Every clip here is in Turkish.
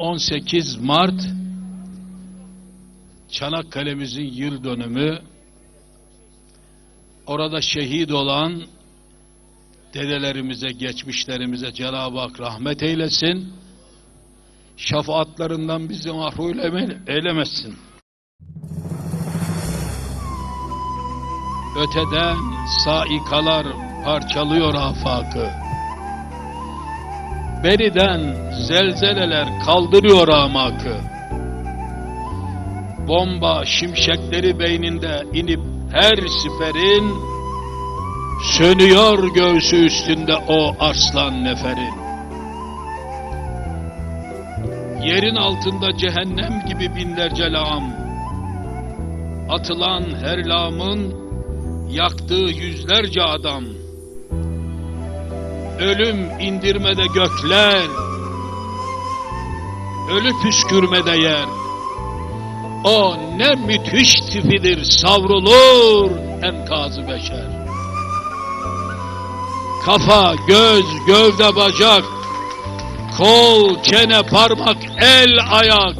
18 Mart Çanakkale'mizin yıl dönümü orada şehit olan dedelerimize, geçmişlerimize Cenab-ı Hak rahmet eylesin. Şefaatlarından bizi mahrum eyleme- eylemesin. Öteden saikalar parçalıyor afakı. Beriden zelzeleler kaldırıyor amakı. Bomba şimşekleri beyninde inip her siperin sönüyor göğsü üstünde o arslan neferin. Yerin altında cehennem gibi binlerce lağım. Atılan her lağımın yaktığı yüzlerce adam. Ölüm indirmede gökler, ölü püskürmede yer. O ne müthiş tipidir savrulur enkazı beşer. Kafa, göz, gövde, bacak, kol, çene, parmak, el, ayak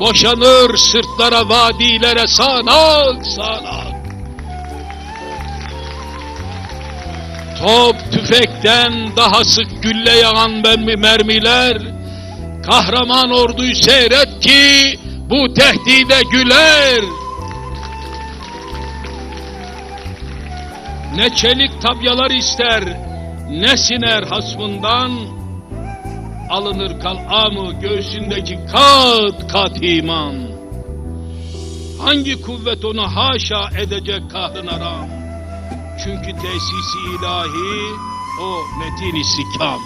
boşanır sırtlara, vadilere sağanak sağanak. Top tüfekten daha sık gülle yağan mermi mermiler kahraman orduyu seyret ki bu tehdide güler. Ne çelik tabyalar ister, ne siner hasmından, alınır kalamı göğsündeki kat kat iman. Hangi kuvvet onu haşa edecek kahrına ram? Çünkü tesisi ilahi o metin istikam.